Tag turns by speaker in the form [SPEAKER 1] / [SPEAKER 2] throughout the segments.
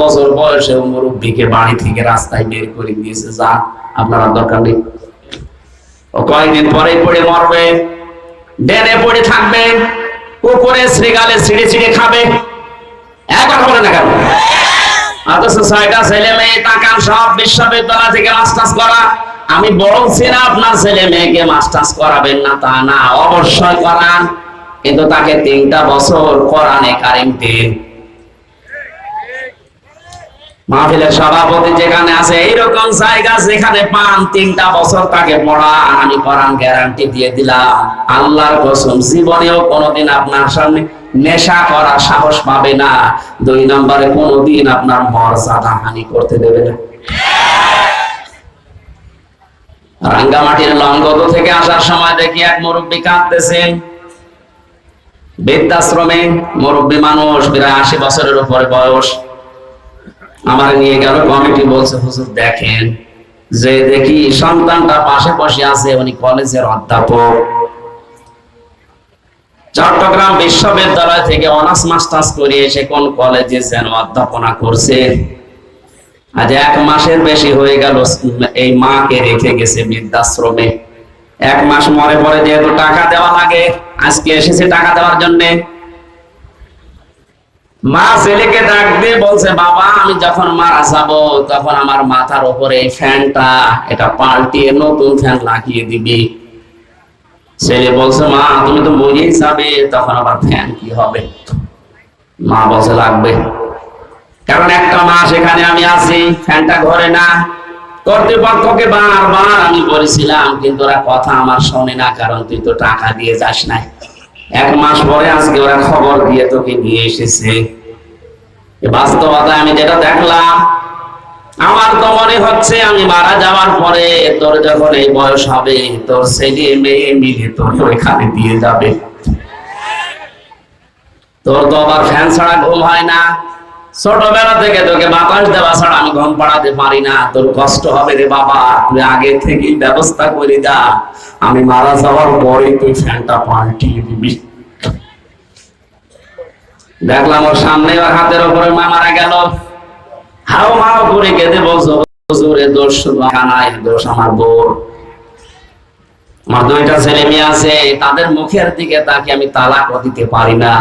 [SPEAKER 1] বছর বয়সে মুরব্বীকে বাড়ি থেকে রাস্তায় বের করে দিয়েছে, যা, আপনার দরকার নেই। ও কয়েকদিন পরেই পড়ে মরবে, ডেনে পড়ে থাকবে শ্রীগালে ছিঁড়ে ছিঁড়ে খাবে। এক কথা বলে না কেন? অথচ ছয়টা ছেলে মেয়ে, তাকান সব বিশ্ববিদ্যালয় থেকে মাস্টার্স করা। আমি বলছি না আপনার ছেলে মেয়েকে মাস্টার্স করাবেন না, তা না, অবশ্যই করান। কিন্তু তাকে তিনটা বছর কোরআনে কারিম দিন মাহফিলের সভাপতি যেখানে আছে, এইরকম জায়গা যেখানে পান, তিনটা বছর তাকে পড়ান আমি কোরআন গ্যারান্টি দিয়ে দিলাম। আল্লাহর কসম, জীবনেও কোনোদিন আপনার সামনে নেশা করার সাহস পাবে না। দুই নম্বরে কোনোদিন আপনার মর্যাদা হানি করতে দেবে না। রাঙ্গামাটির লঙ্গত থেকে আসার সময় দেখি এক মুরব্বী কাঁদতেছেন। বৃদ্ধাশ্রমে মুরব্বী মানুষ, প্রায় আশি বছরের উপরে বয়স। আমার নিয়ে গেল, কমিটি বলছে, হুজুর, দেখেন যে দেখি সন্তানটা পাশে বসে আছে, উনি কলেজের অধ্যাপক। চট্টগ্রাম বিশ্ববিদ্যালয় থেকে অনার্স মাস্টার্স করে এসে কোন কলেজে যেন অধ্যাপনা করছে। আজ এক মাসের বেশি হয়ে গেল, এই মাকে রেখে গেছে বৃদ্ধাশ্রমে। এক মাস মরে পরে যেহেতু টাকা দেওয়া লাগে, আজকে এসেছে টাকা দেওয়ার জন্যে। মা ছেলেকে ডাক দিয়ে বলছে, বাবা, আমি যখন মারা যাব, তখন আমার মাথার উপরে ফ্যানটা, এটা পাল্টিয়ে নতুন ফ্যান লাগিয়ে দিবি। ছেলে বলছে, মা, তুমি তো মরেই যাবে, তখন আবার ফ্যান কি হবে? মা বলছে, লাগবে। কারণ একটা মাস এখানে আমি আছি, ফ্যানটা ঘরে না। কর্তৃপক্ষকে বারবার আমি বলেছিলাম, কিন্তু ওরা কথা আমার শোনে না, কারণ তুই তো টাকা দিয়ে যাস নাই। এক মাস পরে আজকে ওরা খবর দিয়ে তোকে নিয়ে এসেছে। বাস্তবতা আমি যেটা দেখলাম, আমার তো মনে হচ্ছে আমি মারা যাওয়ার পরে তোর যখন এই বয়স হবে, তোর ছেলে মেয়ে মিলে তোর ওইখানে দিয়ে যাবে। তোর তো আবার ফ্যান ছাড়া ঘুম হয় না। ছোটবেলা থেকে তোকে বাতাস দেওয়া ছাড়া আমি ঘুম পাড়াতে পারি না। তোর কষ্ট হবে রে বাবা, তুই আগে থেকে ব্যবস্থা করে যা। আমি মারা যাওয়ার পরে তুই ফ্যানটা পাল্টিয়ে দিবি। দেখলাম ওর সামনে ওর হাতের উপরে মা মারা গেল। হাও মাও করে কেঁদে বলছো, হুজুরে, দোষ কানাই দোষ আমার বোর। আমার দুইটা ছেলে মেয়ে আছে, তাদের মুখের দিকে তাকে আমি তালাকও দিতে পারি না।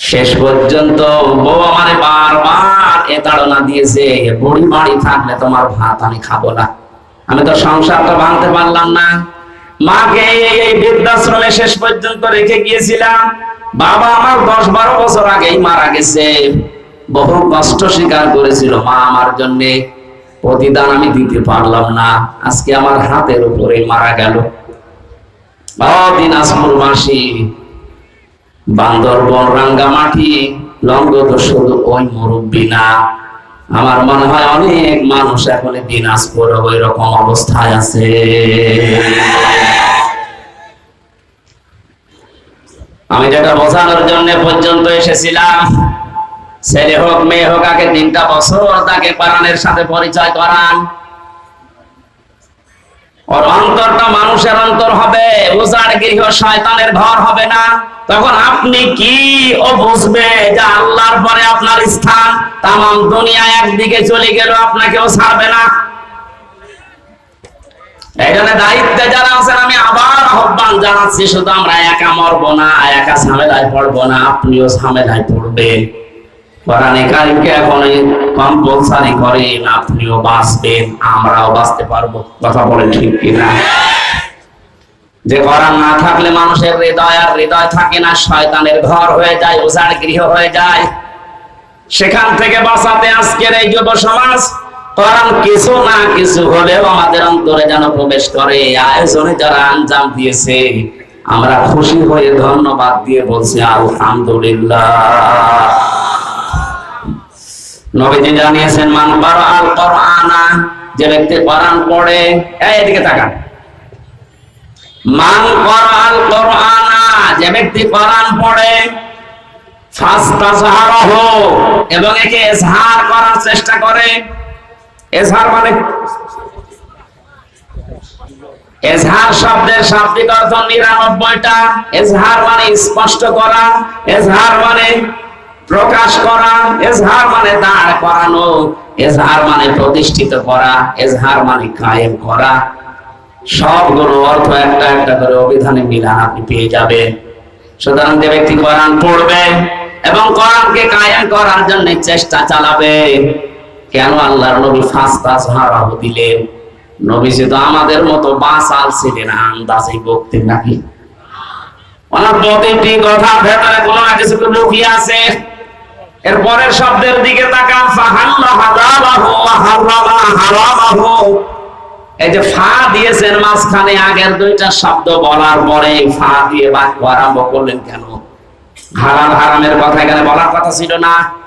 [SPEAKER 1] শেষ পর্যন্ত বউ আমারে বারবার এ তাড়না দিয়েছে বুড়ি বাড়ি থাকলে তোমার ভাত আমি খাব না। আমি তো সংসারটা ভাঙতে পারলাম না। মাকে এই- বৃদ্ধাশ্রমে শেষ পর্যন্ত রেখে গিয়েছিলাম। বাবা আমার দশ বারো বছর আগেই মারা গেছে। বহু কষ্ট স্বীকার করেছিল মা আমার জন্য। প্রতিদান আমি দিতে পারলাম না। আজকে আমার হাতের উপরে মারা গেল। দিনাজপুর মাসি বান্দরবন রাঙ্গামাটি লঙ্গত শুধু ওই মুরব্বী না। আমার মনে হয় অনেক মানুষ এখন দিনাজপুর ওই রকম অবস্থায় আছে। আমি যেটা বোঝানোর জন্য পর্যন্ত এসেছিলাম, ছেলে হোক, মেয়ে হোক, আগে তিনটা বছর তাকে কোরআনের সাথে পরিচয় করান। ওর অন্তরটা মানুষের অন্তর হবে উজাড় গৃহ শয়তানের ঘর হবে না। তখন আপনি কি ও বুঝবে যে আল্লাহর পরে আপনার স্থান? দুনিয়া একদিকে চলে গেল, আপনাকেও ছাড়বে না। দায়িত্বে যারা আছেন, আমি আবার আহ্বান জানাচ্ছি, শুধু আমরা একা মরবো না, একা ঝামেলায় পড়ব না, আপনিও ঝামেলায় পড়বেন। কোরআনে কারিমকে এখন কম্পালসারি করেন আপনিও বাঁচবেন, আমরাও বাঁচতে পারব। কথা বলেন ঠিক কিনা? যে কোরআন না থাকলে মানুষের হৃদয় আর হৃদয় থাকে না, শয়তানের ঘর হয়ে যায়, উজাড় গৃহ হয়ে যায়। সেখান থেকে বাঁচাতে আজকের এই যুব সমাজ, কোরআন কিছু না কিছু হলেও আমাদের অন্তরে যেন প্রবেশ করে, আয়োজনে যারা আঞ্জাম দিয়েছে, আমরা খুশি হয়ে ধন্যবাদ দিয়ে বলছি, আলহামদুলিল্লাহ। নবীজি জানিয়েছেন, মান পারা আল কোরআনা যে ব্যক্তি কোরআন পড়ে এদিকে তাকান। মান পারা আল কোরআনা যে ব্যক্তি কোরআন পড়ে এবং একে এজহার করার চেষ্টা করে। এজহার মানে এজহার শব্দের শাব্দিক অর্থ নিরানব্বইটা। এজহার মানে স্পষ্ট করা। এজহার মানে প্রকাশ করা, এজহার মানে দাঁড় করানো, এজহার মানে প্রতিষ্ঠিত করা, এজহার মানে কায়েম করা। সবগুলো অর্থ একটা একটা করে অভিধানে মিলান আপনি পেয়ে যাবেন। সুতরাং যে ব্যক্তি কোরআন পড়বে এবং কোরআনকে কায়েম করার জন্য চেষ্টা চালাবে, কেন আল্লাহর নবী ফাস্ট আজহারাহ দিলেন? নবী তো আমাদের মতো বাসাল ছিলেন, আন্দাজে বকতেন নাকি? ওনার প্রতিটি কথা ভেতরে কোনো না কিছু লুকিয়ে আছে। এর পরের শব্দের দিকে এই যে ফা দিয়েছেন মাঝখানে, আগের দুইটা শব্দ বলার পরে ফা দিয়ে বাক্য আরম্ভ করলেন কেন? হারাম হারামের কথা এখানে বলার কথা ছিল না।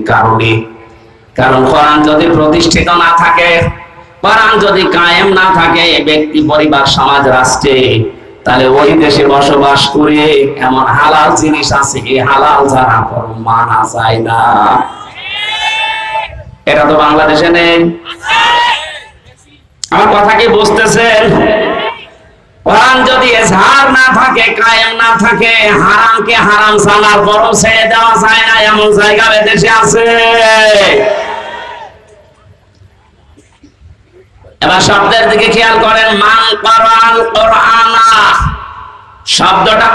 [SPEAKER 1] কারণে। যদি প্রতিষ্ঠিত না থাকে কোরআন যদি কায়েম না থাকে ব্যক্তি, পরিবার, সমাজ, রাষ্ট্রে, তাহলে ওই দেশে বসবাস করে এমন হালাল জিনিস আছে এই হালাল যারা মানা যায় না। এটা তো বাংলাদেশে নেই। আমার কথা কি বুঝতেছেন? কোরআন যদি এজহার না থাকে, কায়েম না থাকে, হারামকে হারাম সালার বরং ছেড়ে দেওয়া যায় না, এমন জায়গা দেশে আছে। এবার শব্দের দিকে খেয়াল করেন, মান কোরআনা। শব্দটা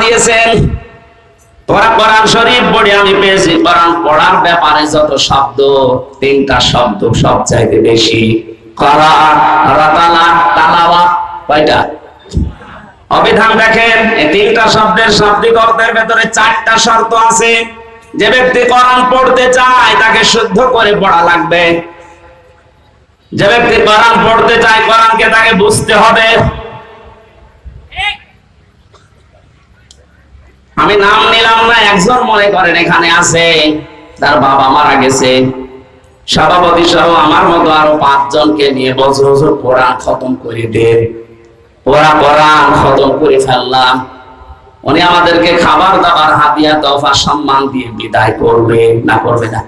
[SPEAKER 1] দিয়েছেন। করা কয়টা? অবিধান দেখেন, এই তিনটা শব্দের শাব্দিক অর্থের ভেতরে চারটা শর্ত আছে। যে ব্যক্তি কোরআন পড়তে চায়, তাকে শুদ্ধ করে পড়া লাগবে। যে ব্যক্তি কোরআন পড়তে চায়, কোরআনকে তাকে বুঝতে হবে। আমি নাম নিলাম না, একজন মনে করেন এখানে আছে, তার বাবা মারা গেছে। সভাপতি সহ আমার মতো আরও পাঁচজনকে নিয়ে বছর বছর কোরআন খতম করে দেন ওরা কোরআন খতম করে ফেললাম। উনি আমাদেরকে খাবার দাবার হাতিয়া তফা সম্মান দিয়ে বিদায় করবে না করবে না?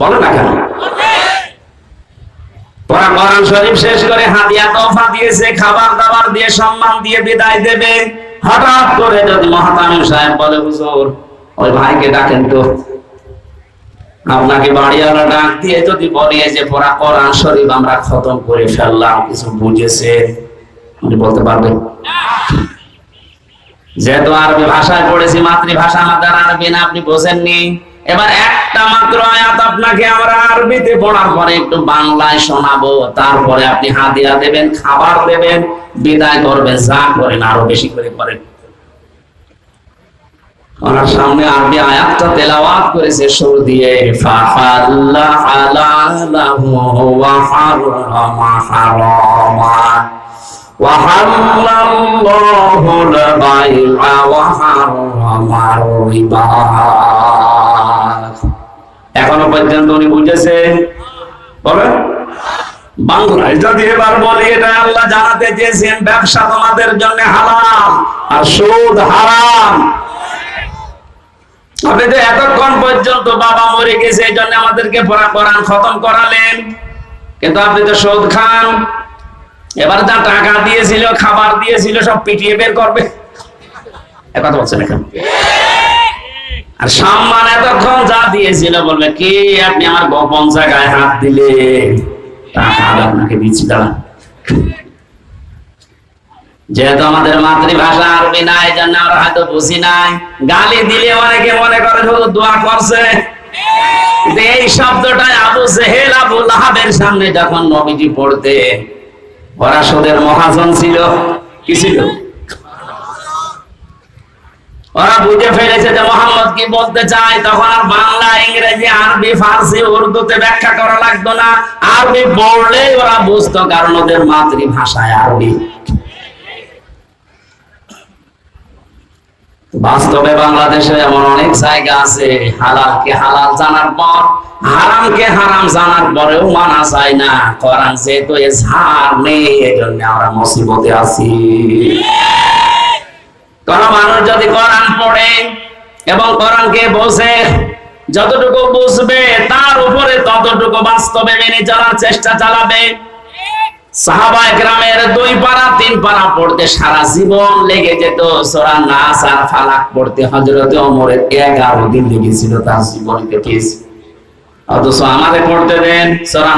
[SPEAKER 1] বলো না কেন? ওরা শরীফ শেষ করে তফা দিয়েছে, খাবার দাবার দিয়ে সম্মান দিয়ে বিদায় দেবে। হঠাৎ করে যদি মহাতামিম সাহেব বলে, হুজুর, ওই ভাইকে ডাকেন তো। আপনাকে বাড়িওয়ালা ডাক দিয়ে যদি বলি যে, পড়া কোরআন শরীফ আমরা খতম করে ফেললাম, কিছু বুঝেছে? আপনি বলতে পারবেন। যেহেতু আরবি ভাষায় পড়েছি, মাতৃভাষা আমাদের আরবি না, আপনি বোঝেননি। এবার একটা মাত্র আয়াত আপনাকে আমরা আরবিতে পড়ার পরে একটু বাংলায় শোনাবো তারপরে আপনি হাদিয়া দেবেন খাবার দেবেন বিদায় করবেন যা করেন আরো বেশি করে করেন ওনার সামনে আরবি আয়াতটা তেলাওয়াত করেছে সুর দিয়ে ফাহাল্লা হালালাহু ওয়া হারামা হারামা وحل الله البيع وحرم الربا এখনো পর্যন্ত উনি বলেন। বাংলায় যদি এবার বলি, এটা আল্লাহ জানাতে চেয়েছেন, ব্যবসা তোমাদের জন্য হালাল আর সুদ হারাম। আপনি তো এতক্ষণ পর্যন্ত বাবা মরে গেছে, এই জন্য আমাদেরকে কোরআন খতম করালেন। কিন্তু আপনি তো সুদ খান। এবার যা টাকা দিয়েছিল, খাবার দিয়েছিল, সব পিটিয়ে বের করবে। কথা বলছেন এখন। আর সম্মান এতক্ষণ যা দিয়েছিল বলবে, কি আপনি আমার গোপন জায়গায় হাত দিলে? আপনাকে দিচ্ছি, দাঁড়ান। যেহেতু আমাদের মাতৃভাষা আরবি নাই জন্য আমরা হয়তো বুঝি নাই। গালি দিলে অনেকে মনে করে শুধু দোয়া করছে। এই শব্দটাই আবু জেহেল, আবু লাহাবের সামনে যখন নবীজি পড়তে ওরা মহাজন ছিল। কি ছিল? ওরা বুঝে ফেলেছে যে মোহাম্মদ কি বলতে চায়। তখন আর বাংলা, ইংরেজি, আরবি, ফার্সি, উর্দুতে ব্যাখ্যা করা লাগতো না। আরবি পড়লেই ওরা বুঝতো, কারণ ওদের মাতৃভাষায় আরবি। বাস্তবে বাংলাদেশে এমন অনেক জায়গা আছে, হালালকে হালাল জানার পর, হারামকে হারাম জানার পরেও মানা যায় না। কোরআন যেহেতু এজহার নেই, এজন্য আমরা মুসিবতে আছি। কোন মানুষ যদি কোরআন পড়ে এবং কোরআনকে বোঝে, যতটুকু বুঝবে, তার উপরে ততটুকু বাস্তবে মেনে চলার চেষ্টা চালাবে। গ্রামের দুই পারা তিন পারা পড়তে সারা জীবন লেগে যেত। সোরা নাস আর ফালাক পড়তে হজরতে অমরের এগারো দিন লেগেছিল তার জীবন কেটেছে অথচ আমাদের পড়তে দেন সোরা